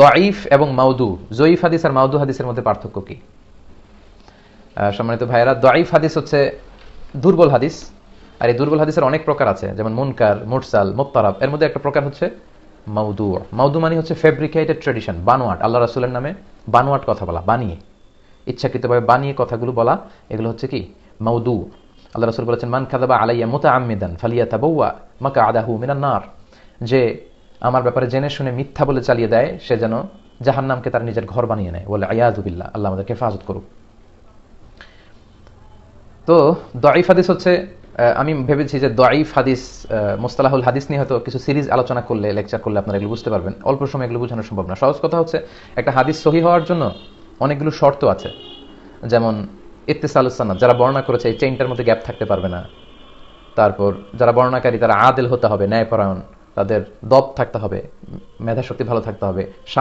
দঈফ এবং মাউদু জয়ীফ হাদিস আর মাউদু হাদিসের মধ্যে পার্থক্য কি? সম্মানিত ভাইয়েরা, দঈফ হাদিস হচ্ছে দুর্বল হাদিস, আর এই দুর্বল হাদিসের অনেক প্রকার আছে, যেমন মুনকার, মুরসাল, মোত্তারাব। এর মধ্যে একটা প্রকার হচ্ছে মাউদু মাউদু মানে হচ্ছে ফেব্রিকেটেড ট্রেডিশন বানোয়াট। আল্লাহ রাসুলের নামে বানোয়াট কথা বলা, বানিয়ে। ইচ্ছাকৃতভাবে বানিয়ে কথাগুলো বলা, এগুলো হচ্ছে কি? মাউদু আল্লাহ রাসুল বলেছেন, মান খাদাবা আলাইয়া মোতা আমিদান ফালিয়া তাবৌয়া মাকা আদাহু মিনান নার। যে আমার ব্যাপারে জেনে শুনে মিথ্যা বলে চালিয়ে দেয়, সে যেন জাহান্নামকে তার নিজের ঘর বানিয়ে নেয়। বলে আয়াজুবিল্লাহ আল্লাহ আমাদেরকে হেফাজত করুক। তো দয়ীফ হাদিস হচ্ছে আমি ভেবেছি যে দয়ীফ হাদিস মোস্তালাহুল হাদিস নিয়ে হয়তো কিছু সিরিজ আলোচনা করলে, লেকচার করলে আপনারা এগুলো বুঝতে পারবেন। অল্প সময় এগুলো বোঝানো সম্ভব না। সহজ কথা হচ্ছে, একটা হাদিস সহি হওয়ার জন্য অনেকগুলো শর্ত আছে। যেমন ইত্তেসালুসান্নাদ যারা বর্ণনা করেছে এই চেইনটার মধ্যে গ্যাপ থাকতে পারবে না। তারপর, যারা বর্ণনাকারী, তারা আদেল হতে হবে, ন্যায়পরায়ণ। তাদের দপ থাকতে হবে মেধাশক্তি ভালো থাকতে হবে